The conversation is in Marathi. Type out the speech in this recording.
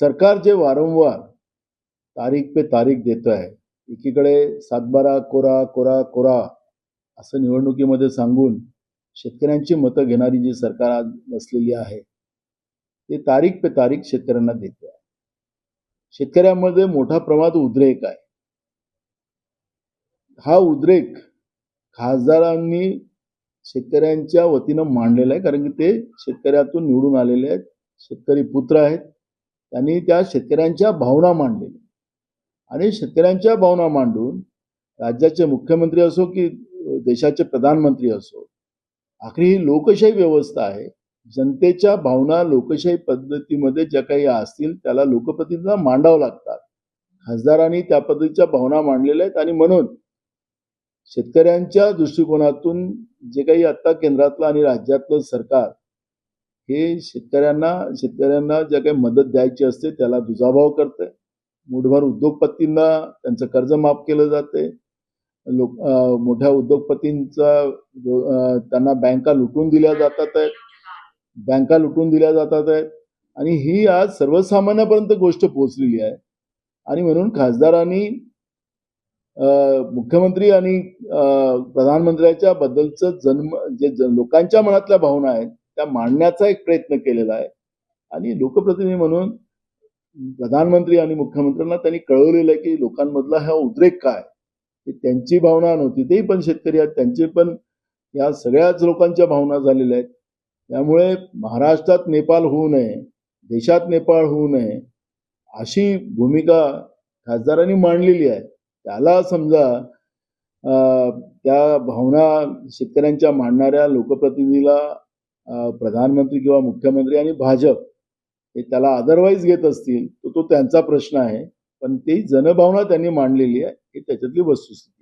सरकार जे वारंवार तारीख पे तारीख देत आहे एकीकडे सातबारा कोरा कोरा कोरा असं निवडणुकीमध्ये सांगून शेतकऱ्यांची मतं घेणारी जी सरकार आज बसलेली आहे ते तारीख पे तारीख शेतकऱ्यांना देते आहे. शेतकऱ्यांमध्ये मोठा प्रमाणात उद्रेक आहे. हा उद्रेक खासदारांनी शेतकऱ्यांच्या वतीनं मांडलेला आहे कारण की ते शेतकऱ्यातून निवडून आलेले आहेत शेतकरी पुत्र आहेत. त्यांनी त्या शेतकऱ्यांच्या भावना मांडलेल्या. आणि शेतकऱ्यांच्या भावना मांडून राज्याचे मुख्यमंत्री असो की देशाचे प्रधानमंत्री असो आखरी ही लोकशाही व्यवस्था आहे. जनतेच्या भावना लोकशाही पद्धतीमध्ये ज्या काही असतील त्याला लोकप्रतिनिधींना मांडावं लागतात. खासदारांनी त्या पद्धतीच्या भावना मांडलेल्या आहेत आणि म्हणून शेतकऱ्यांच्या दृष्टिकोनातून जे काही आत्ता केंद्रातलं आणि राज्यातलं सरकार हे शेतकऱ्यांना शेतकऱ्यांना ज्या काही मदत द्यायची असते त्याला दुजाभाव करते. मुठभर उद्योगपतींना त्यांचं कर्ज माफ केलं जाते. लोक मोठ्या उद्योगपतींचा त्यांना बँका लुटून दिल्या जातात आहेत. बँका लुटून दिल्या जातात आहेत. आणि ही आज सर्वसामान्यापर्यंत गोष्ट पोहोचलेली आहे. आणि म्हणून खासदारांनी अं, मुख्यमंत्री आणि प्रधानमंत्र्याच्या बद्दलचं जन्म जे लोकांच्या मनातल्या भावना आहेत त्या मांडण्याचा एक प्रयत्न केलेला आहे. आणि लोकप्रतिनिधी म्हणून प्रधानमंत्री आणि मुख्यमंत्र्यांना त्यांनी कळवलेलं आहे की लोकांमधला हा उद्रेक काय त्यांची भावना नव्हती. तेही पण शेतकरी आहेत. त्यांचे पण या सगळ्याच लोकांच्या भावना झालेल्या आहेत. त्यामुळे महाराष्ट्रात नेपाळ होऊ नये देशात नेपाळ होऊ नये अशी भूमिका खासदारांनी मांडलेली आहे. त्याला समजा त्या भावना शेतकऱ्यांच्या मांडणाऱ्या लोकप्रतिनिधीला प्रधानमंत्री किंवा मुख्यमंत्री आणि भाजप हे त्याला अदरवाईज घेत असतील तर तो त्यांचा प्रश्न आहे. पण ती जनभावना त्यांनी मांडलेली आहे ही त्याच्यातली वस्तुस्थिती आहे.